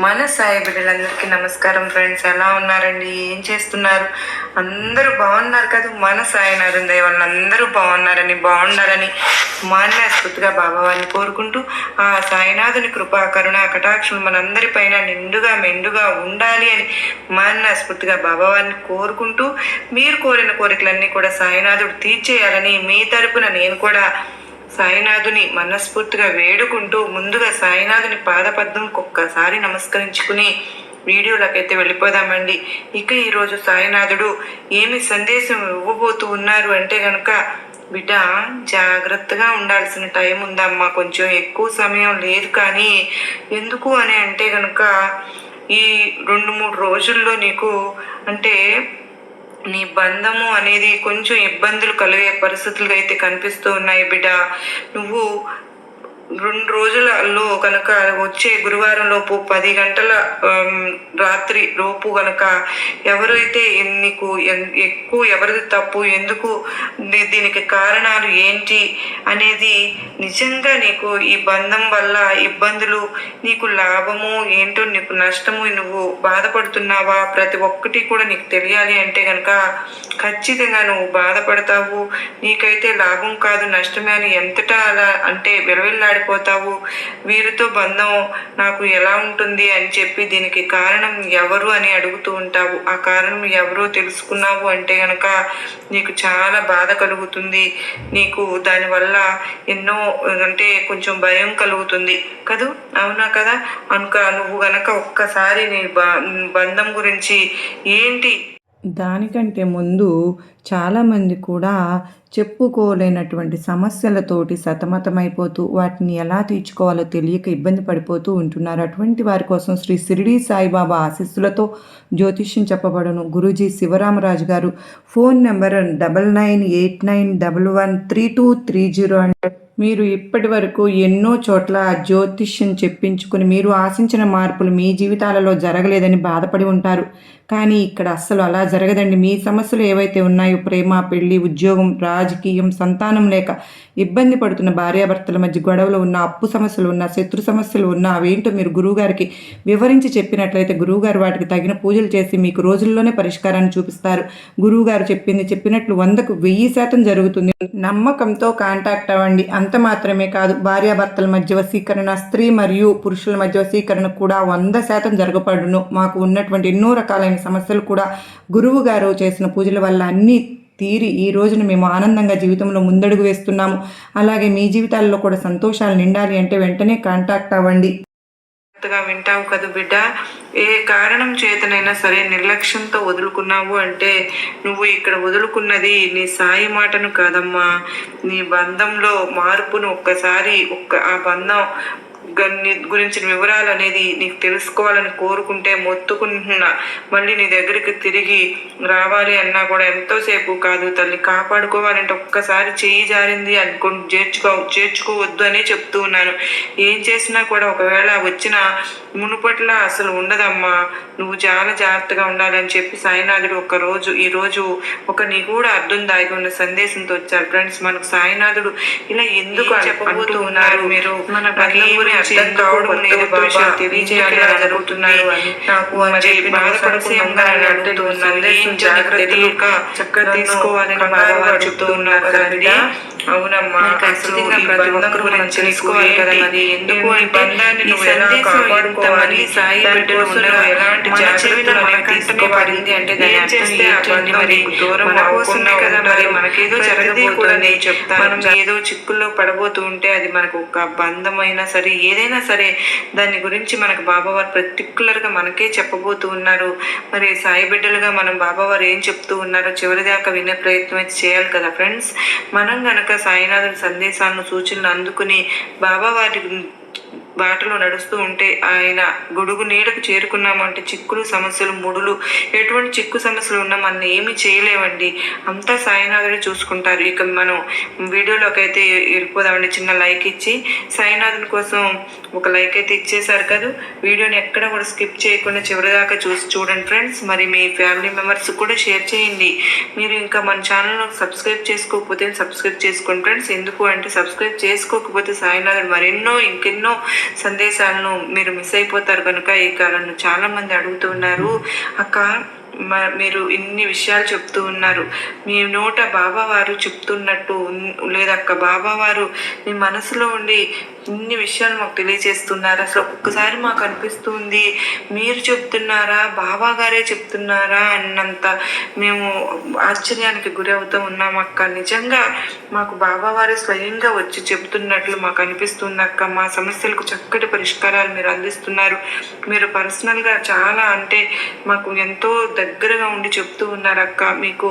మన సాయి బిడ్డలందరికీ నమస్కారం ఫ్రెండ్స్. ఎలా ఉన్నారండి? ఏం చేస్తున్నారు? అందరూ బాగున్నారు కదా? మన సాయి దయ వల్ల అందరూ బాగున్నారని బాగున్నారని మాన్యాస్ఫూర్తిగా బాబావారిని కోరుకుంటూ ఆ సాయినాథుని కృపా కరుణ కటాక్షం మనందరి పైన నిండుగా మెండుగా ఉండాలి అని మాన్యాస్ఫూర్తిగా బాబావారిని కోరుకుంటూ మీరు కోరిన కోరికలన్నీ కూడా సాయినాథుడు తీర్చేయాలని మీ తరపున నేను కూడా సాయినాథుని మనస్ఫూర్తిగా వేడుకుంటూ ముందుగా సాయినాథుని పాదపద్మంకి ఒక్కసారి నమస్కరించుకుని వీడియోలకైతే వెళ్ళిపోదామండి. ఇక ఈరోజు సాయినాథుడు ఏమి సందేశం ఇవ్వబోతూ ఉన్నారు అంటే కనుక బిడ్డ జాగ్రత్తగా ఉండాల్సిన టైం ఉందమ్మా. కొంచెం ఎక్కువ సమయం లేదు కానీ ఎందుకు అని అంటే కనుక ఈ రెండు మూడు రోజుల్లో నీకు అంటే నీ బంధము అనేది కొంచెం ఇబ్బందులు కలిగే పరిస్థితులు అయితే కనిపిస్తూ ఉన్నాయి బిడ్డ. నువ్వు రెండు రోజులలో కనుక వచ్చే గురువారం లోపు పది గంటల రాత్రి లోపు కనుక ఎవరైతే నీకు ఎన్- ఎక్కువ ఎవరిది తప్పు ఎందుకు దీనికి కారణాలు ఏంటి అనేది నిజంగా నీకు ఈ బంధం వల్ల ఇబ్బందులు నీకు లాభము ఏంటో నీకు నష్టము నువ్వు బాధపడుతున్నావా? ప్రతి ఒక్కటి కూడా నీకు తెలియాలి అంటే కనుక ఖచ్చితంగా నువ్వు బాధపడతావు. నీకైతే లాభం కాదు నష్టమే అని ఎంతటా అలా అంటే లేకపోతావు వీరితో బంధం నాకు ఎలా ఉంటుంది అని చెప్పి దీనికి కారణం ఎవరు అని అడుగుతూ ఉంటావు. ఆ కారణం ఎవరో తెలుసుకున్నావు అంటే కనుక నీకు చాలా బాధ కలుగుతుంది. నీకు దానివల్ల ఎన్నో అంటే కొంచెం భయం కలుగుతుంది. కదూ? అవునా కదా? అనుక నువ్వు గనక ఒక్కసారి నీ బ- బంధం గురించి ఏంటి దానికంటే ముందు చాలామంది కూడా చెప్పుకోలేనటువంటి సమస్యలతోటి సతమతమైపోతూ వాటిని ఎలా తీర్చుకోవాలో తెలియక ఇబ్బంది పడిపోతూ ఉంటున్నారు. అటువంటి వారి కోసం శ్రీ షిరిడి సాయిబాబా ఆశీస్సులతో జ్యోతిష్యం చెప్పబడను. గురూజీ శివరామరాజు గారు phone number double nine eight nine double one three two three zero and మీరు ఇప్పటి వరకు ఎన్నో చోట్ల జ్యోతిష్యం చెప్పించుకుని మీరు ఆశించిన మార్పులు మీ జీవితాలలో జరగలేదని బాధపడి ఉంటారు. కానీ ఇక్కడ అస్సలు అలా జరగదండి. మీ సమస్యలు ఏవైతే ఉన్నాయో ప్రేమ పెళ్ళి ఉద్యోగం రాజకీయం సంతానం లేక ఇబ్బంది పడుతున్న భార్యాభర్తల మధ్య గొడవలు ఉన్న అప్పు సమస్యలు ఉన్న శత్రు సమస్యలు ఉన్న అవేంటో మీరు గురువుగారికి వివరించి చెప్పినట్లయితే గురువుగారు వాటికి తగిన పూజలు చేసి మీకు రోజుల్లోనే పరిష్కారాన్ని చూపిస్తారు. గురువుగారు చెప్పింది చెప్పినట్లు వందకు వెయ్యి శాతం జరుగుతుంది. నమ్మకంతో కాంటాక్ట్ అవ్వండి. అంత మాత్రమే కాదు భార్యాభర్తల మధ్య వశీకరణ స్త్రీ మరియు పురుషుల మధ్య వశీకరణ కూడా వంద శాతం జరగబడును. మాకు ఉన్నటువంటి ఎన్నో రకాలైన సమస్యలు కూడా గురువు గారు చేసిన పూజల వల్ల అన్నీ తీరి ఈ రోజున మేము ఆనందంగా జీవితంలో ముందడుగు వేస్తున్నాము. అలాగే మీ జీవితాల్లో కూడా సంతోషాలు నిండాలి అంటే వెంటనే కాంటాక్ట్ అవ్వండి. జాగ్రత్తగా వింటావు కదా బిడ్డ. ఏ కారణం చేతనైనా సరే నిర్లక్ష్యంతో వదులుకున్నావు అంటే నువ్వు ఇక్కడ వదులుకున్నది నీ సాయి మాటను కాదమ్మా. నీ బంధంలో మార్పును ఒక్కసారి ఒక్క ఆ బంధం గురించిన వివరాలు అనేది నీకు తెలుసుకోవాలని కోరుకుంటే మొత్తుకుంటున్నా. మళ్ళీ నీ దగ్గరికి తిరిగి రావాలి అన్నా కూడా ఎంతోసేపు కాదు తల్లి కాపాడుకోవాలంటే ఒక్కసారి చేయి జారింది అనుకో చేర్చుకో చేర్చుకోవద్దు అనే చెప్తూ ఉన్నాను. ఏం చేసినా కూడా ఒకవేళ వచ్చిన మునుపట్ల అసలు ఉండదమ్మా. నువ్వు చాలా జాగ్రత్తగా ఉండాలని చెప్పి సాయినాథుడు ఒక రోజు ఈ రోజు ఒక నిగూఢ అర్థం దాగి ఉన్న సందేశంతో వచ్చారు. ఫ్రెండ్స్ మనకు సాయినాథుడు ఇలా ఎందుకు చెప్పబోతూ ఉన్నారు మీరు? మన గురించి అర్థం కావడం లేదు తెలియజేయాలి అని బాధపడకుండా ఉన్నారు. ఏం జాగ్రత్తగా చక్కగా తీసుకోవాలని బాబా చెప్తూ ఉన్నారు కదా బిడ్డ అవునమ్మా ఈ బంధం గురించి తెలుసుకోవాలి కదా ఎందుకు ఈ బంధాన్ని నువ్వు ఎలా కాపాడుకోవాలి? సాయి బిడ్డలు ఎలాంటి జాగ్రత్తలు మనకి తీసుకోబడింది అంటే దాని మరి దూరం అవ్వకుండా కదా మరి? మనకేదో జరగబోతుంది. చెప్తాను. మనం ఏదో చిక్కుల్లో పడబోతూ ఉంటే అది మనకు ఒక బంధమైనా సరే ఏదైనా సరే దాని గురించి మనకు బాబావారు పర్టికులర్గా మనకే చెప్పబోతూ ఉన్నారు. మరి సాయి బిడ్డలుగా మనం బాబావారు ఏం చెప్తూ ఉన్నారో చివరిదాకా వినే ప్రయత్నం అయితే చేయాలి కదా ఫ్రెండ్స్ మనం గనక సాయినాథుని సందేశాలను సూచనలు అందుకుని బాబావారి బాటలో నడుస్తూ ఉంటే ఆయన గొడుగు నీడకు చేరుకున్నామంటే చిక్కులు సమస్యలు ముడులు. ఎటువంటి చిక్కు సమస్యలు ఉన్నా మనం ఏమీ చేయలేమండి. అంతా సాయినాథుడు చూసుకుంటారు. ఇక మనం వీడియోలోకి అయితే వెళ్ళిపోదామండి. చిన్న లైక్ ఇచ్చి సాయినాథుని కోసం ఒక లైక్ అయితే ఇచ్చేసారు కదా. వీడియోని ఎక్కడ కూడా స్కిప్ చేయకుండా చివరిదాకా చూసి చూడండి ఫ్రెండ్స్. మరి మీ ఫ్యామిలీ మెంబర్స్ కూడా షేర్ చేయండి. మీరు ఇంకా మన ఛానల్ సబ్స్క్రైబ్ చేసుకోకపోతే సబ్స్క్రైబ్ చేసుకోండి ఫ్రెండ్స్. ఎందుకు అంటే సబ్స్క్రైబ్ చేసుకోకపోతే సాయినాథుడు మరెన్నో ఇంకెన్నో సందేశాలను మీరు మిస్ అయిపోతారు కనుక ఇక నన్ను చాలా మంది అక్క మీరు ఇన్ని విషయాలు చెప్తూ ఉన్నారు. మీ నోట బాబావారు చెప్తున్నట్టు లేదక్క బాబావారు మీ మనసులో ఉండి ఇన్ని విషయాలు మాకు తెలియజేస్తున్నారు. అసలు ఒక్కసారి మాకు అనిపిస్తుంది మీరు చెప్తున్నారా బాబా గారే చెప్తున్నారా అన్నంత మేము ఆశ్చర్యానికి గురి అవుతూ ఉన్నాం అక్క. నిజంగా మాకు బాబావారు స్వయంగా వచ్చి చెప్తున్నట్లు మాకు అనిపిస్తుంది అక్క. మా సమస్యలకు చక్కటి పరిష్కారాలు మీరు అందిస్తున్నారు. మీరు పర్సనల్గా చాలా అంటే మాకు ఎంతో దగ్గరగా ఉండి చెప్తూ ఉన్నారక్క. మీకు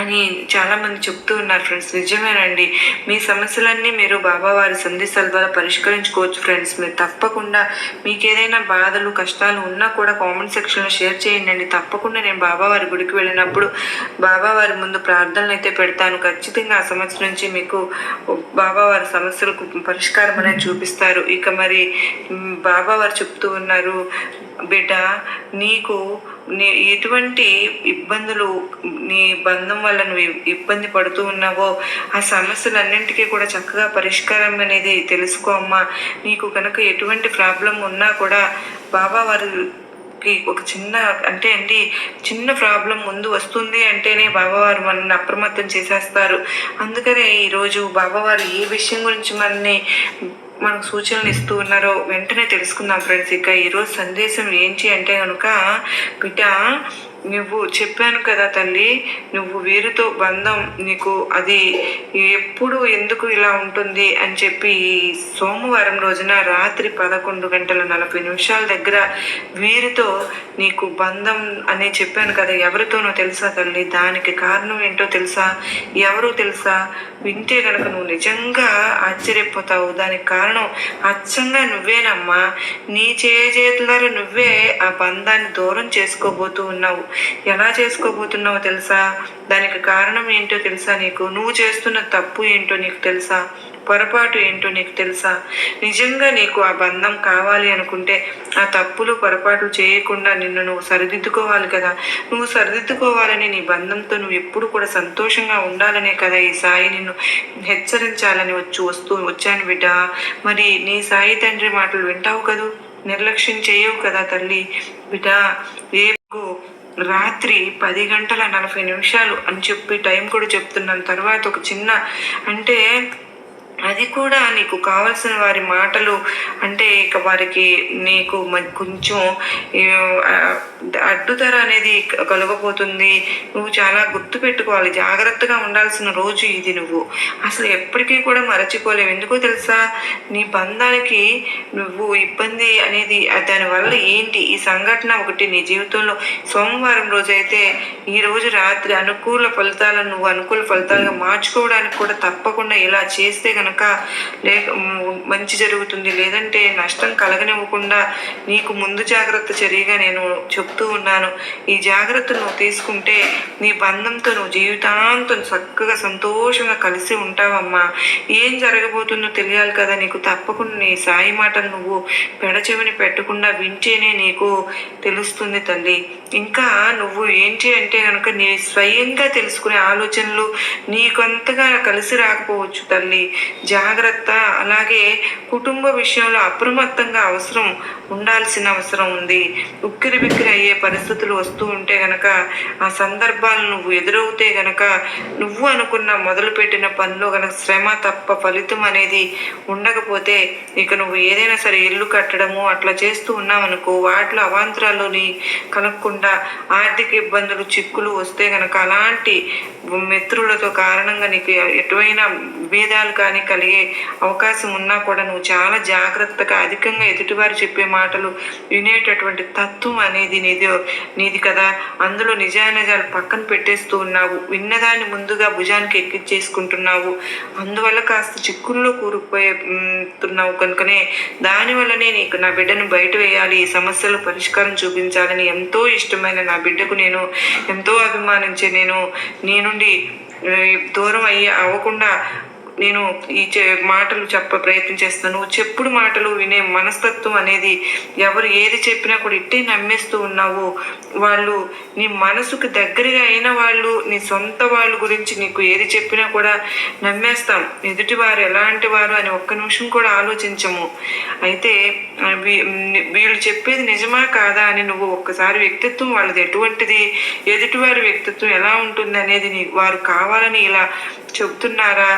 అని చాలామంది చెప్తూ ఉన్నారు ఫ్రెండ్స్. నిజమేనండి. మీ సమస్యలన్నీ మీరు బాబా వారి సందేశాల ద్వారా పరిష్కరించుకోవచ్చు ఫ్రెండ్స్. మీరు తప్పకుండా మీకు ఏదైనా బాధలు కష్టాలు ఉన్నా కూడా కామెంట్ సెక్షన్లో షేర్ చేయండి తప్పకుండా నేను బాబా వారి గుడికి వెళ్ళినప్పుడు బాబా వారి ముందు ప్రార్థనలు అయితే పెడతాను. ఖచ్చితంగా ఆ సమస్య నుంచి మీకు బాబా వారి సమస్యలకు పరిష్కారం అనేది చూపిస్తారు. ఇక మరి బాబావారు బాబా వారు చెప్తూ ఉన్నారు బిడ్డ నీకు నీ ఎటువంటి ఇబ్బందులు నీ బంధం వల్ల నువ్వు ఇబ్బంది పడుతూ ఉన్నావో ఆ సమస్యలన్నింటికీ కూడా చక్కగా పరిష్కారం అనేది తెలుసుకో అమ్మా. నీకు కనుక ఎటువంటి ప్రాబ్లం ఉన్నా కూడా బాబా వారికి ఒక చిన్న అంటే అండి చిన్న ప్రాబ్లం ముందు వస్తుంది అంటేనే బాబావారు మనల్ని అప్రమత్తం చేసేస్తారు. అందుకనే ఈరోజు బాబావారు ఏ విషయం గురించి మనల్ని మనకు సూచనలు ఇస్తూ ఉన్నారో వెంటనే తెలుసుకుందాం ఫ్రెండ్స్. ఇక ఈరోజు సందేశం ఏంటి అంటే కనుక బిడ్డ నువ్వు చెప్పాను కదా తల్లి నువ్వు వీరితో బంధం నీకు అది ఎప్పుడు ఎందుకు ఇలా ఉంటుంది అని చెప్పి సోమవారం రోజున రాత్రి పదకొండు గంటల నలభై నిమిషాల దగ్గర వీరితో నీకు బంధం అని చెప్పాను కదా. ఎవరితోనో తెలుసా తల్లి? దానికి కారణం ఏంటో తెలుసా? ఎవరో తెలుసా? వింటే కనుక నువ్వు నిజంగా ఆశ్చర్యపోతావు. దానికి కారణం అచ్చంగా నువ్వేనమ్మా. నీ చేతులారా నువ్వే ఆ బంధాన్ని దూరం చేసుకోబోతూ ఉన్నావు. ఎలా చేసుకోబోతున్నావో తెలుసా? దానికి కారణం ఏంటో తెలుసా నీకు? నువ్వు చేస్తున్న తప్పు ఏంటో నీకు తెలుసా? పొరపాటు ఏంటో నీకు తెలుసా? నిజంగా నీకు ఆ బంధం కావాలి అనుకుంటే ఆ తప్పులు పొరపాట్లు చేయకుండా నిన్ను నువ్వు సరిదిద్దుకోవాలి కదా? నువ్వు సరిదిద్దుకోవాలని నీ బంధంతో నువ్వు ఎప్పుడు కూడా సంతోషంగా ఉండాలనే కదా ఈ సాయి నిన్ను హెచ్చరించాలని వచ్చి వస్తూ వచ్చాను బిడ్డ. మరి నీ సాయి తండ్రి మాటలు వింటావు కదూ? నిర్లక్ష్యం చేయవు కదా తల్లి. బిడ్డ ఏ రాత్రి పది గంటల నలభై నిమిషాలు అని చెప్పి టైం కూడా చెప్తున్నాను తర్వాత ఒక చిన్న అంటే అది కూడా నీకు కావలసిన వారి మాటలు అంటే ఇక వారికి నీకు కొంచెం ఈ, అడ్డుతర అనేది కలగబోతుంది. నువ్వు చాలా గుర్తు పెట్టుకోవాలి. జాగ్రత్తగా ఉండాల్సిన రోజు ఇది నువ్వు. అసలు ఎప్పటికీ కూడా మరచిపోలేవు. ఎందుకో తెలుసా? నీ బంధానికి నువ్వు ఇబ్బంది అనేది దానివల్ల ఏంటి? ఈ సంఘటన ఒకటి నీ జీవితంలో సోమవారం రోజు అయితే ఈ రోజు రాత్రి అనుకూల ఫలితాలను నువ్వు అనుకూల ఫలితాలుగా మార్చుకోవడానికి కూడా తప్పకుండా ఇలా చేస్తే కనుక లేక మంచి జరుగుతుంది. లేదంటే నష్టం కలగనివ్వకుండా నీకు ముందు జాగ్రత్త చర్యగా నేను చెప్తూ ఉన్నాను. ఈ జాగ్రత్త నువ్వు తీసుకుంటే నీ బంధంతో నువ్వు జీవితాంతం చక్కగా సంతోషంగా కలిసి ఉంటావమ్మా. ఏం జరగబోతుందో తెలియాలి కదా నీకు. తప్పకుండా నీ సాయి మాటలు నువ్వు పెడచెవిని పెట్టకుండా వింటేనే నీకు తెలుస్తుంది తల్లి. ఇంకా నువ్వు ఏంటి అంటే కనుక నీ స్వయంగా తెలుసుకునే ఆలోచనలు నీకంతగా కలిసి రాకపోవచ్చు తల్లి. జాగ్రత్త. అలాగే కుటుంబ విషయంలో అప్రమత్తంగా అవసరం ఉండాల్సిన అవసరం ఉంది. ఉక్కిరి బిక్కిరి అయ్యే పరిస్థితులు వస్తూ ఉంటే గనక ఆ సందర్భాలు నువ్వు ఎదురవుతే గనక నువ్వు అనుకున్న మొదలుపెట్టిన పనిలో గనక శ్రమ తప్ప ఫలితం అనేది ఉండకపోతే ఇక నువ్వు ఏదైనా సరే ఇల్లు కట్టడము అట్లా చేస్తూ ఉన్నావనుకో వాటిలో అవాంతరాల్లోని కలగకుండా ఆర్థిక ఇబ్బందులు చిక్కులు వస్తే గనక అలాంటి మిత్రులతో కారణంగా నీకు ఎటువైనా భేదాలు కానీ కలిగే అవకాశం ఉన్నా కూడా నువ్వు చాలా జాగ్రత్తగా అధికంగా ఎదుటివారు చెప్పే మాటలు వినేటటువంటి తత్వం అనేది నీది నీది కదా. అందులో నిజానిజాలు పక్కన పెట్టేస్తూ ఉన్నావు. విన్నదాన్ని ముందుగా భుజానికి ఎక్కించేసుకుంటున్నావు. అందువల్ల కాస్త చిక్కుల్లో కూరుకుపోతున్నావు కనుకనే. దానివల్లనే నీకు నా బిడ్డను బయట వేయాలి ఈ సమస్యలు పరిష్కారం చూపించాలని ఎంతో ఇష్టమైన నా బిడ్డకు నేను ఎంతో అభిమానించే నేను నీ నుండి దూరం అయ్యి అవ్వకుండా నేను ఈ మాటలు చెప్ప ప్రయత్నం చేస్తున్నాను. నువ్వు చెప్పుడు మాటలు వినే మనస్తత్వం అనేది ఎవరు ఏది చెప్పినా కూడా ఇట్టే నమ్మేస్తూ ఉన్నావు. వాళ్ళు నీ మనసుకు దగ్గరగా అయిన వాళ్ళు నీ సొంత వాళ్ళ గురించి నీకు ఏది చెప్పినా కూడా నమ్మేస్తాం ఎదుటివారు ఎలాంటి వారు అని ఒక్క నిమిషం కూడా ఆలోచించము. అయితే వీళ్ళు చెప్పేది నిజమా కాదా అని నువ్వు ఒక్కసారి వ్యక్తిత్వం వాళ్ళది ఎటువంటిది ఎదుటివారి వ్యక్తిత్వం ఎలా ఉంటుంది అనేది నీ వారు కావాలని ఇలా చెబుతున్నారా?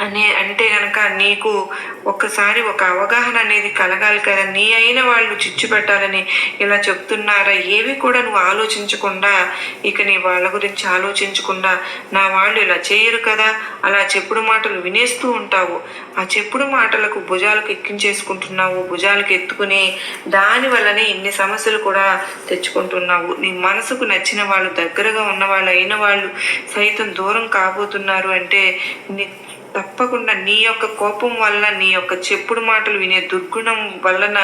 అనే అంటే గనక నీకు ఒక్కసారి ఒక అవగాహన అనేది కలగాలి కదా. నీ అయిన వాళ్ళు చిచ్చు పెట్టాలని ఇలా చెప్తున్నారా? ఏవి కూడా నువ్వు ఆలోచించకుండా ఇక నీ వాళ్ళ గురించి ఆలోచించకుండా నా వాళ్ళు ఇలా చేయరు కదా? అలా చెప్పుడు మాటలు వినేస్తూ ఉంటావు. ఆ చెప్పుడు మాటలకు భుజాలకు ఎక్కించేసుకుంటున్నావు. భుజాలకు ఎత్తుకుని దాని వల్లనే ఇన్ని సమస్యలు కూడా తెచ్చుకుంటున్నావు. నీ మనసుకు నచ్చిన వాళ్ళు దగ్గరగా ఉన్న వాళ్ళు అయిన వాళ్ళు సైతం దూరం కాబోతున్నారు అంటే నీ తప్పకుండా నీ యొక్క కోపం వల్ల నీ యొక్క చెప్పుడు మాటలు వినే దుర్గుణం వలన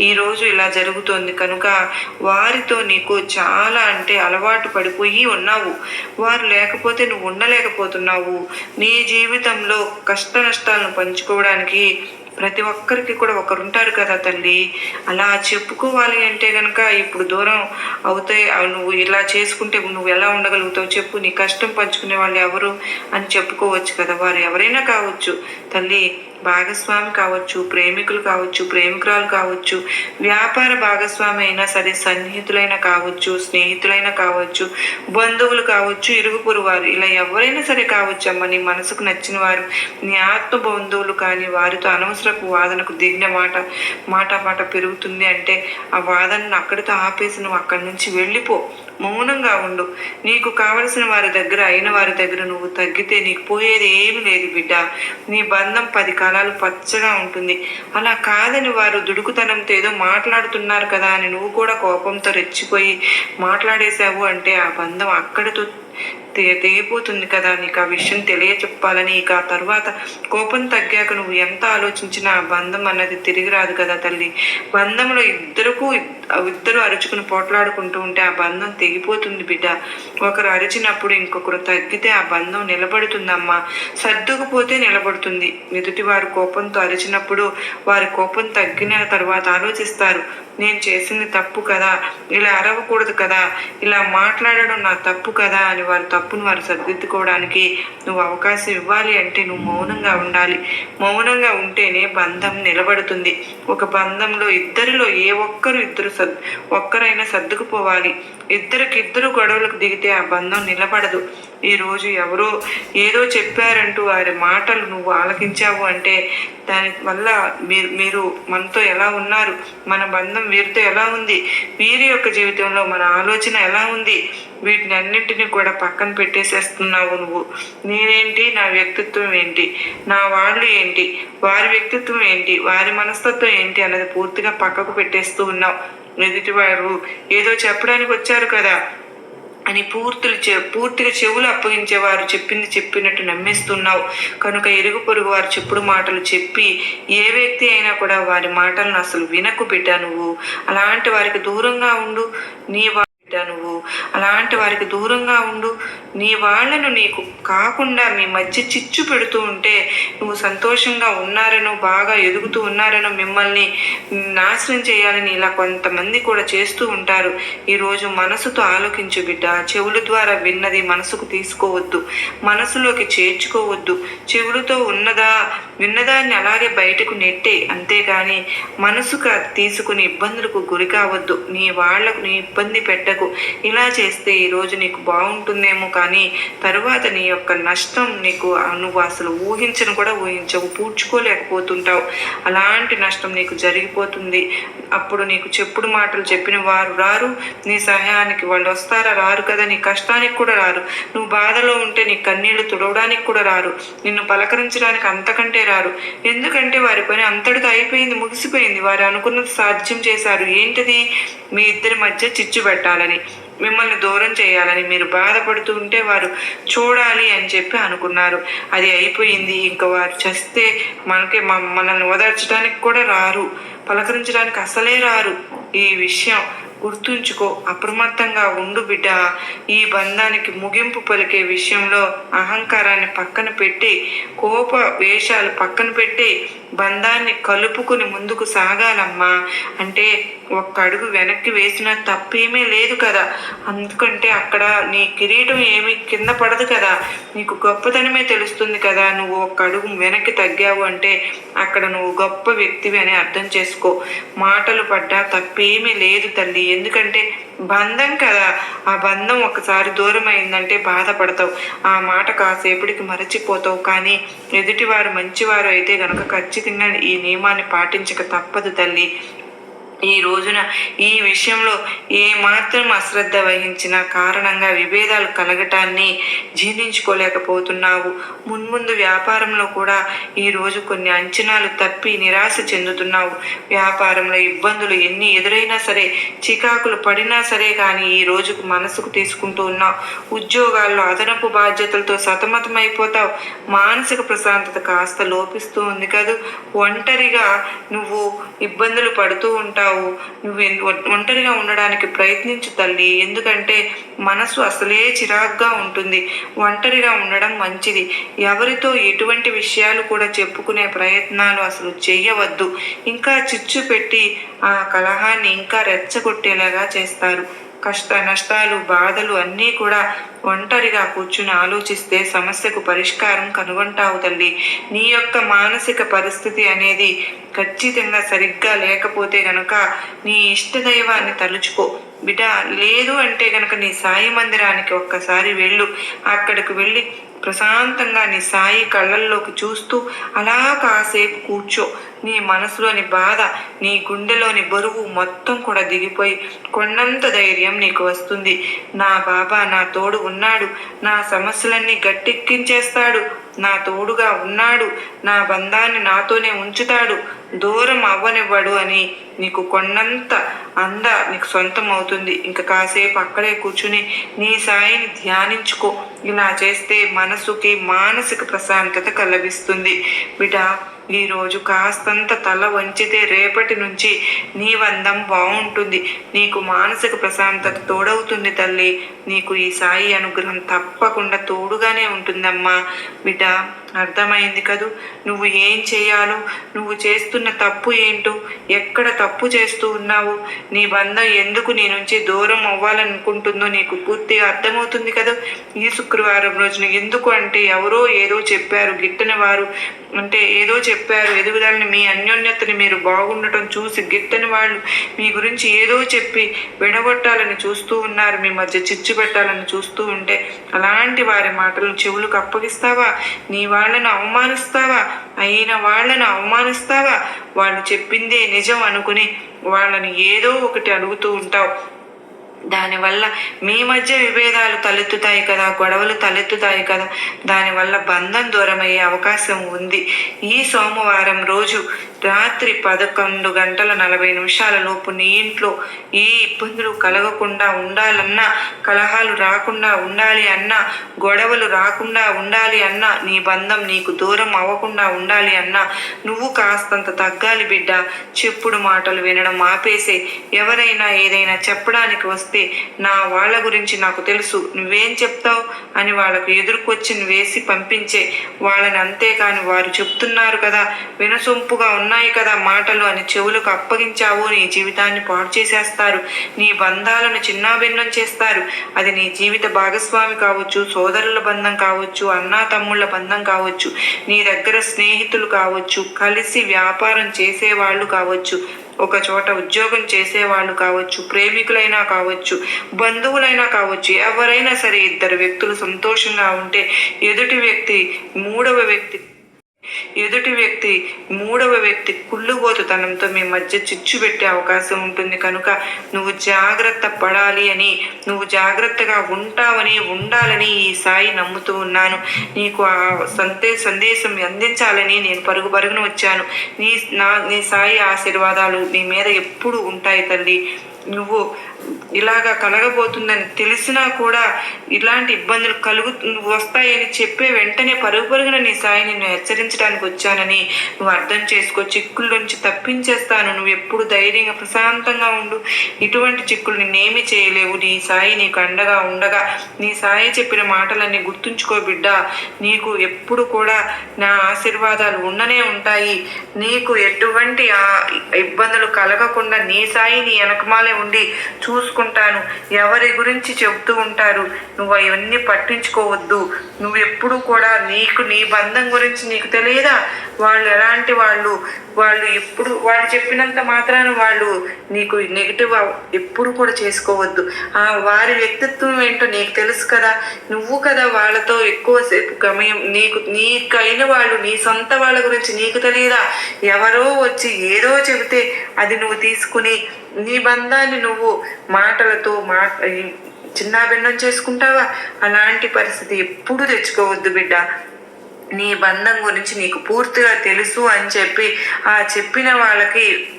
ఈరోజు ఇలా జరుగుతోంది. కనుక వారితో నీకు చాలా అంటే అలవాటు పడిపోయి ఉన్నావు. వారు లేకపోతే నువ్వు ఉండలేకపోతున్నావు. నీ జీవితంలో కష్ట నష్టాలను పంచుకోవడానికి ప్రతి ఒక్కరికి కూడా ఒకరు ఉంటారు కదా తల్లి. అలా చెప్పుకోవాలి అంటే కనుక ఇప్పుడు దూరం అవుతాయి నువ్వు ఇలా చేసుకుంటే నువ్వు ఎలా ఉండగలుగుతావు చెప్పు నీ కష్టం పంచుకునే వాళ్ళు ఎవరు అని చెప్పుకోవచ్చు కదా. వారు ఎవరైనా కావచ్చు తల్లి భాగస్వామి కావచ్చు ప్రేమికులు కావచ్చు ప్రేమికురాలు కావచ్చు వ్యాపార భాగస్వామి అయినా సరే సన్నిహితులైనా కావచ్చు స్నేహితులైనా కావచ్చు బంధువులు కావచ్చు ఇరుగు పొరువారు ఇలా ఎవరైనా సరే కావచ్చు అమ్మ నీ మనసుకు నచ్చిన వారు నీ ఆత్మ బంధువులు కానీ వారితో అనవసరపు వాదనకు దిగిన మాట మాట మాట పెరుగుతుంది అంటే ఆ వాదనను అక్కడితో ఆపేసి నువ్వు అక్కడి నుంచి వెళ్ళిపో. మౌనంగా ఉండు. నీకు కావలసిన వారి దగ్గర అయిన వారి దగ్గర నువ్వు తగ్గితే నీకు పోయేది ఏమి లేదు బిడ్డ. నీ బంధం పది కాలాలు పచ్చగా ఉంటుంది. అలా కాదని వారు దుడుకుతనంతో ఏదో మాట్లాడుతున్నారు కదా అని నువ్వు కూడా కోపంతో రెచ్చిపోయి మాట్లాడేశావు అంటే ఆ బంధం అక్కడితో తెగిపోతుంది కదా నీకు ఆ విషయం తెలియ చెప్పాలని ఇక ఆ తర్వాత కోపం తగ్గాక నువ్వు ఎంత ఆలోచించినా ఆ బంధం అన్నది తిరిగి రాదు కదా తల్లి. బంధంలో ఇద్దరుకు ఇద్దరు అరుచుకుని పోట్లాడుకుంటూ ఉంటే ఆ బంధం తెగిపోతుంది బిడ్డ. ఒకరు అరిచినప్పుడు ఇంకొకరు తగ్గితే ఆ బంధం నిలబడుతుందమ్మా. సర్దుకుపోతే నిలబడుతుంది. ఎదుటి వారు కోపంతో అరిచినప్పుడు వారి కోపం తగ్గిన తర్వాత ఆలోచిస్తారు. నేను చేసింది తప్పు కదా ఇలా అరవకూడదు కదా ఇలా మాట్లాడడం నా తప్పు కదా అని వారి తప్పును వారు సరిదిద్దుకోవడానికి నువ్వు అవకాశం ఇవ్వాలి అంటే నువ్వు మౌనంగా ఉండాలి. మౌనంగా ఉంటేనే బంధం నిలబడుతుంది. ఒక బంధంలో ఇద్దరిలో ఏ ఒక్కరు ఇద్దరు సద్ ఒక్కరైనా సర్దుకుపోవాలి. ఇద్దరికి ఇద్దరు గొడవలకు దిగితే ఆ బంధం నిలబడదు. ఈరోజు ఎవరో ఏదో చెప్పారంటూ వారి మాటలు నువ్వు ఆలకించావు అంటే దాని వల్ల మీరు మీరు మనతో ఎలా ఉన్నారు? మన బంధం వీరితో ఎలా ఉంది? వీరి యొక్క జీవితంలో మన ఆలోచన ఎలా ఉంది? వీటిని అన్నింటినీ కూడా పక్కన పెట్టేసేస్తున్నావు నువ్వు. నేనేంటి? నా వ్యక్తిత్వం ఏంటి? నా వాళ్ళు ఏంటి? వారి వ్యక్తిత్వం ఏంటి? వారి మనస్తత్వం ఏంటి అన్నది పూర్తిగా పక్కకు పెట్టేస్తూ ఉన్నావు. ఎదుటివారు ఏదో చెప్పడానికి వచ్చారు కదా అని పూర్తులు చె పూర్తిగా చెవులు అప్పగించేవారు చెప్పింది చెప్పినట్టు నమ్మేస్తున్నావు. కనుక ఇరుగు పొరుగు వారు చెప్పుడు మాటలు చెప్పి ఏ వ్యక్తి అయినా కూడా వారి మాటలను అసలు వినకు బిడ్డ నువ్వు. అలాంటి వారికి దూరంగా ఉండు. నీ నువ్వు. అలాంటి వారికి దూరంగా ఉండు. నీ వాళ్ళను నీకు కాకుండా మీ మధ్య చిచ్చు పెడుతూ ఉంటే నువ్వు సంతోషంగా ఉన్నారనో బాగా ఎదుగుతూ ఉన్నారనో మిమ్మల్ని నాశనం చేయాలని ఇలా కొంతమంది కూడా చేస్తూ ఉంటారు. ఈరోజు మనసుతో ఆలోకించు బిడ్డ. చెవుల ద్వారా విన్నది మనసుకు తీసుకోవద్దు. మనసులోకి చేర్చుకోవద్దు. చెవులతో ఉన్నదా విన్నదాన్ని అలాగే బయటకు నెట్టే. అంతేగాని మనసుకు తీసుకుని ఇబ్బందులకు గురి కావద్దు. నీ వాళ్ళకు నీ ఇబ్బంది పెట్టకు. వెళ్ళకు ఇలా చేస్తే ఈరోజు నీకు బాగుంటుందేమో కానీ తరువాత నీ యొక్క నష్టం నీకు నువ్వు అసలు ఊహించను కూడా ఊహించవు పూడ్చుకోలేకపోతుంటావు. అలాంటి నష్టం నీకు జరిగిపోతుంది. అప్పుడు నీకు చెప్పుడు మాటలు చెప్పిన వారు రారు నీ సహాయానికి వాళ్ళు వస్తారా? రారు కదా నీ కష్టానికి కూడా రారు. నువ్వు బాధలో ఉంటే నీ కన్నీళ్ళు తుడవడానికి కూడా రారు. నిన్ను పలకరించడానికి అంతకంటే రారు. ఎందుకంటే వారి పని అంతటితో అయిపోయింది ముగిసిపోయింది. వారు అనుకున్నది సాధ్యం చేశారు. ఏంటిది? మీ ఇద్దరి మధ్య చిచ్చు పెట్టాలని. మిమ్మల్ని దూరం చేయాలని మీరు బాధపడుతూ ఉంటే వారు చూడాలి అని చెప్పి అనుకున్నారు. అది అయిపోయింది. ఇంకా వారు చస్తే మనకి మ- మనల్ని ఓదార్చడానికి కూడా రారు. పలకరించడానికి అసలే రారు. ఈ విషయం గుర్తుంచుకో. అప్రమత్తంగా ఉండు బిడ్డ. ఈ బంధానికి ముగింపు పలికే విషయంలో అహంకారాన్ని పక్కన పెట్టి కోప వేషాలు పక్కన పెట్టి బంధాన్ని కలుపుకుని ముందుకు సాగాలమ్మా. అంటే ఒక్క అడుగు వెనక్కి వేసినా తప్పేమీ లేదు కదా. అందుకంటే అక్కడ నీ కిరీటం ఏమీ కింద పడదు కదా. నీకు గొప్పతనమే తెలుస్తుంది కదా. నువ్వు ఒక్క అడుగు వెనక్కి తగ్గావు అంటే అక్కడ నువ్వు గొప్ప వ్యక్తివి అని అర్థం చేసుకో. మాటలు పడ్డా తప్పేమీ లేదు తల్లి. ఎందుకంటే బంధం కదా. ఆ బంధం ఒకసారి దూరం అయిందంటే బాధపడతావు. ఆ మాట కాసేపటికి మరచిపోతావు. కానీ ఎదుటివారు మంచివారు అయితే గనక ఖచ్చితంగా ఈ నియమాన్ని పాటించక తప్పదు తల్లి. ఈ రోజున ఈ విషయంలో ఏమాత్రం అశ్రద్ధ వహించిన కారణంగా విభేదాలు కలగటాన్ని జీర్ణించుకోలేకపోతున్నావు. మున్ముందు వ్యాపారంలో కూడా ఈ రోజు కొన్ని అంచనాలు తప్పి నిరాశ చెందుతున్నావు. వ్యాపారంలో ఇబ్బందులు ఎన్ని ఎదురైనా సరే చికాకులు పడినా సరే కానీ ఈ రోజుకు మనసుకు తీసుకుంటూ ఉన్నావు. ఉద్యోగాల్లో అదనపు బాధ్యతలతో సతమతమైపోతావు. మానసిక ప్రశాంతత కాస్త లోపిస్తూ ఉంది కదూ. ఒంటరిగా నువ్వు ఇబ్బందులు పడుతూ ఉంటావు. నువ్వు ఒంటరిగా ఉండడానికి ప్రయత్నించు తల్లి. ఎందుకంటే మనసు అసలే చిరాగ్గా ఉంటుంది. ఒంటరిగా ఉండడం మంచిది. ఎవరితో ఎటువంటి విషయాలు కూడా చెప్పుకునే ప్రయత్నాలు అసలు చేయవద్దు ఇంకా చిచ్చు పెట్టి ఆ కలహాన్ని ఇంకా రెచ్చగొట్టేలాగా చేస్తారు. కష్ట నష్టాలు బాధలు అన్నీ కూడా ఒంటరిగా కూర్చుని ఆలోచిస్తే సమస్యకు పరిష్కారం కనుగొంటావు తల్లి. నీ యొక్క మానసిక పరిస్థితి అనేది ఖచ్చితంగా సరిగ్గా లేకపోతే గనక నీ ఇష్టదైవాన్ని తలుచుకో. బిడ్డ లేదు అంటే గనక నీ సాయి మందిరానికి ఒక్కసారి వెళ్ళు. అక్కడికి వెళ్ళి ప్రశాంతంగా నీ సాయి కళ్ళల్లోకి చూస్తూ అలా కాసేపు కూర్చో. నీ మనసులోని బాధ నీ గుండెలోని బరువు మొత్తం కూడా దిగిపోయి కొండంత ధైర్యం నీకు వస్తుంది. నా బాబా నా తోడు ఉన్నాడు. నా సమస్యలన్నీ గట్టెక్కించేస్తాడు. నా తోడుగా ఉన్నాడు. నా బంధాన్ని నాతోనే ఉంచుతాడు. దూరం అవ్వనివ్వడు అని నీకు కొన్నంత అంద నీకు సొంతం అవుతుంది ఇంకా కాసేపు అక్కడే కూర్చుని నీ సాయిని ధ్యానించుకో. ఇలా చేస్తే మనసుకి మానసిక ప్రశాంతత కలగిస్తుంది. బిడ్డ ఈరోజు కాస్తంత తల వంచితే రేపటి నుంచి నీ బంధం బాగుంటుంది. నీకు మానసిక ప్రశాంతత తోడవుతుంది తల్లి. నీకు ఈ సాయి అనుగ్రహం తప్పకుండా తోడుగానే ఉంటుందమ్మా. బిడ్డ అర్థమైంది కదూ? నువ్వు ఏం చేయాలో నువ్వు చేస్తున్న తప్పు ఏంటో ఎక్కడ తప్పు చేస్తూ ఉన్నావు నీ బంధం ఎందుకు నీ నుంచి దూరం అవ్వాలనుకుంటుందో నీకు పూర్తిగా అర్థమవుతుంది కదా? ఈ శుక్రవారం రోజున ఎందుకు అంటే ఎవరో ఏదో చెప్పారు గిట్టని వారు అంటే ఏదో చెప్పారు ఎదుగుదలని మీ అన్యోన్యతని మీరు బాగుండటం చూసి గిట్టని వాళ్ళు మీ గురించి ఏదో చెప్పి విడగొట్టాలని చూస్తూ ఉన్నారు మీ మధ్య చిచ్చు పెట్టాలని చూస్తూ ఉంటే అలాంటి వారి మాటలు చెవులకు అప్పగిస్తావా? నీ వాళ్ళను అవమానిస్తావా? అయిన వాళ్ళను అవమానిస్తావా? వాళ్ళు చెప్పిందే నిజం అనుకుని వాళ్ళని ఏదో ఒకటి అడుగుతూ ఉంటావు. దానివల్ల మీ మధ్య విభేదాలు తలెత్తుతాయి కదా గొడవలు తలెత్తుతాయి కదా దానివల్ల బంధం దూరమయ్యే అవకాశం ఉంది. ఈ సోమవారం రోజు రాత్రి పదకొండు గంటల నలభై నిమిషాల లోపు నీ ఇంట్లో ఏ ఇబ్బందులు కలగకుండా ఉండాలన్నా కలహాలు రాకుండా ఉండాలి అన్నా గొడవలు రాకుండా ఉండాలి అన్నా నీ బంధం నీకు దూరం అవ్వకుండా ఉండాలి అన్నా నువ్వు కాస్తంత తగ్గాలి బిడ్డ. చెప్పుడు మాటలు వినడం ఆపేసే ఎవరైనా ఏదైనా చెప్పడానికి వస్తే నా వాళ్ళ గురించి నాకు తెలుసు. నువ్వేం చెప్తావు? అని వాళ్ళకు ఎదుర్కొచ్చి వేసి పంపించే వాళ్ళని అంతేకాని వారు చెప్తున్నారు కదా. వినసొంపుగా ఉన్నాయి కదా మాటలు అని చెవులకు అప్పగించావు నీ జీవితాన్ని పాడు చేసేస్తారు. నీ బంధాలను చిన్నాభిన్నం చేస్తారు. అది నీ జీవిత భాగస్వామి కావచ్చు సోదరుల బంధం కావచ్చు అన్నా తమ్ముళ్ళ బంధం కావచ్చు నీ దగ్గర స్నేహితులు కావచ్చు కలిసి వ్యాపారం చేసేవాళ్ళు కావచ్చు. ఒక చోట ఉద్యోగం చేసేవాళ్ళు కావచ్చు ప్రేమికులైనా కావచ్చు బంధువులైనా కావచ్చు ఎవరైనా సరే ఇద్దరు వ్యక్తులు సంతోషంగా ఉంటే ఎదుటి వ్యక్తి మూడవ వ్యక్తి ఎదుటి వ్యక్తి మూడవ వ్యక్తి కుళ్ళుబోతుతనంతో మీ మధ్య చిచ్చు పెట్టే అవకాశం ఉంటుంది. కనుక నువ్వు జాగ్రత్త పడాలి అని నువ్వు జాగ్రత్తగా ఉంటావని ఉండాలని ఈ సాయి నమ్ముతూ ఉన్నాను. నీకు ఆ సందే సందేశం అందించాలని నేను పరుగు పరుగున వచ్చాను. నీ నా నీ సాయి ఆశీర్వాదాలు నీ మీద ఎప్పుడు ఉంటాయి తల్లి. నువ్వు ఇలాగా కలగబోతుందని తెలిసినా కూడా ఇలాంటి ఇబ్బందులు కలుగు వస్తాయని చెప్పే వెంటనే పరుగు పరుగున నీ సాయి నిన్ను హెచ్చరించడానికి వచ్చానని నువ్వు అర్థం చేసుకో. చిక్కుల నుంచి తప్పించేస్తాను. నువ్వు ఎప్పుడు ధైర్యంగా ప్రశాంతంగా ఉండు. ఇటువంటి చిక్కులు నిన్నేమి చేయలేవు. నీ సాయి నీకు అండగా ఉండగా నీ సాయి చెప్పిన మాటలన్నీ గుర్తుంచుకో బిడ్డ. నీకు ఎప్పుడు కూడా నా ఆశీర్వాదాలు ఉండనే ఉంటాయి. నీకు ఎటువంటి ఆ ఇబ్బందులు కలగకుండా నీ సాయి నీ వెనకమాలే ఉండి చూసుకుంటాను. ఎవరి గురించి చెబుతూ ఉంటారు? నువ్వు అవన్నీ పట్టించుకోవద్దు. నువ్వు ఎప్పుడు కూడా నీకు నీ బంధం గురించి నీకు తెలియదా? వాళ్ళు ఎలాంటి వాళ్ళు? వాళ్ళు ఎప్పుడు వాళ్ళు చెప్పినంత మాత్రాన వాళ్ళు నీకు నెగిటివ్ ఎప్పుడు కూడా చేసుకోవద్దు. ఆ వారి వ్యక్తిత్వం ఏంటో నీకు తెలుసు కదా. నువ్వు కదా వాళ్ళతో ఎక్కువసేపు గమయం నీకు నీకైన వాళ్ళు నీ సొంత వాళ్ళ గురించి నీకు తెలియదా? ఎవరో వచ్చి ఏదో చెబితే అది నువ్వు తీసుకుని నీ బంధాన్ని నువ్వు మాటలతో మా చిన్నాభిన్నం చేసుకుంటావా? అలాంటి పరిస్థితి ఎప్పుడు తెచ్చుకోవద్దు బిడ్డ. నీ బంధం గురించి నీకు పూర్తిగా తెలుసు అని చెప్పి ఆ చెప్పిన వాళ్ళకి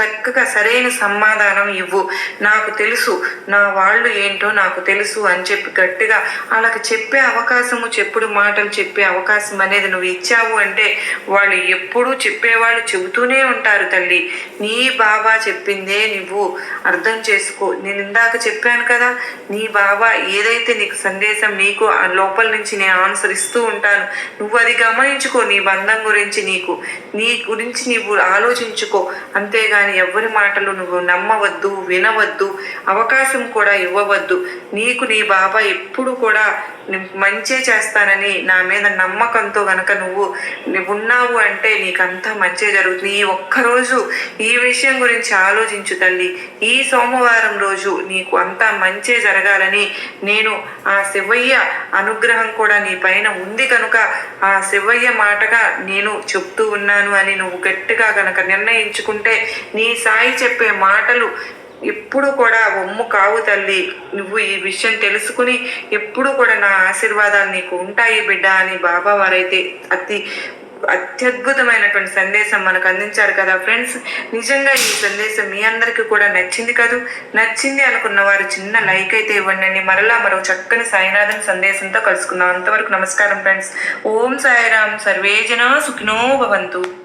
చక్కగా సరైన సమాధానం ఇవ్వు. నాకు తెలుసు నా వాళ్ళు ఏంటో నాకు తెలుసు అని చెప్పి గట్టిగా వాళ్ళకి చెప్పే అవకాశము చెప్పుడు మాటలు చెప్పే అవకాశం అనేది నువ్వు ఇచ్చావు అంటే వాళ్ళు ఎప్పుడూ చెప్పేవాళ్ళు చెబుతూనే ఉంటారు తల్లి. నీ బాబా చెప్పిందే నువ్వు. అర్థం చేసుకో. నేను ఇందాక చెప్పాను కదా నీ బాబా ఏదైతే నీకు సందేశం నీకు ఆ లోపల నుంచి నేను ఆన్సర్ ఇస్తూ ఉంటాను నువ్వు అది గమనించుకో నీ బంధం గురించి నీకు. నీ గురించి నీవు ఆలోచించుకో. అంతేగాని ఎవరి మాటలు నువ్వు నమ్మవద్దు వినవద్దు అవకాశం కూడా ఇవ్వవద్దు. నీకు నీ బాబా ఎప్పుడు కూడా మంచే చేస్తానని నా మీద నమ్మకంతో గనక నువ్వు నువ్వు ఉన్నావు అంటే నీకంతా మంచే జరుగుతుంది. ఈ ఒక్కరోజు ఈ విషయం గురించి ఆలోచించు తల్లి. ఈ సోమవారం రోజు నీకు అంతా మంచే జరగాలని నేను ఆ శివయ్య అనుగ్రహం కూడా నీ పైన ఉంది కనుక ఆ శివయ్య మాటగా నేను చెప్తూ ఉన్నాను అని నువ్వు గట్టిగా గనక నిర్ణయించుకుంటే నీ సాయి చెప్పే మాటలు ఎప్పుడు కూడా ఒమ్ము కావు తల్లి. నువ్వు ఈ విషయం తెలుసుకుని ఎప్పుడు కూడా నా ఆశీర్వాదాలు నీకు ఉంటాయి బిడ్డ అని బాబా వారైతే అతి అత్యద్భుతమైనటువంటి సందేశం మనకు అందించారు కదా ఫ్రెండ్స్. నిజంగా ఈ సందేశం మీ అందరికీ కూడా నచ్చింది కదూ? నచ్చింది అనుకున్న వారు చిన్న లైక్ అయితే ఇవ్వండి మరలా మరో చక్కని సాయినాథన్ సందేశంతో కలుసుకుందాం. అంతవరకు నమస్కారం ఫ్రెండ్స్. ఓం సాయిరామ్. సర్వేజన సుఖినో భవంతు.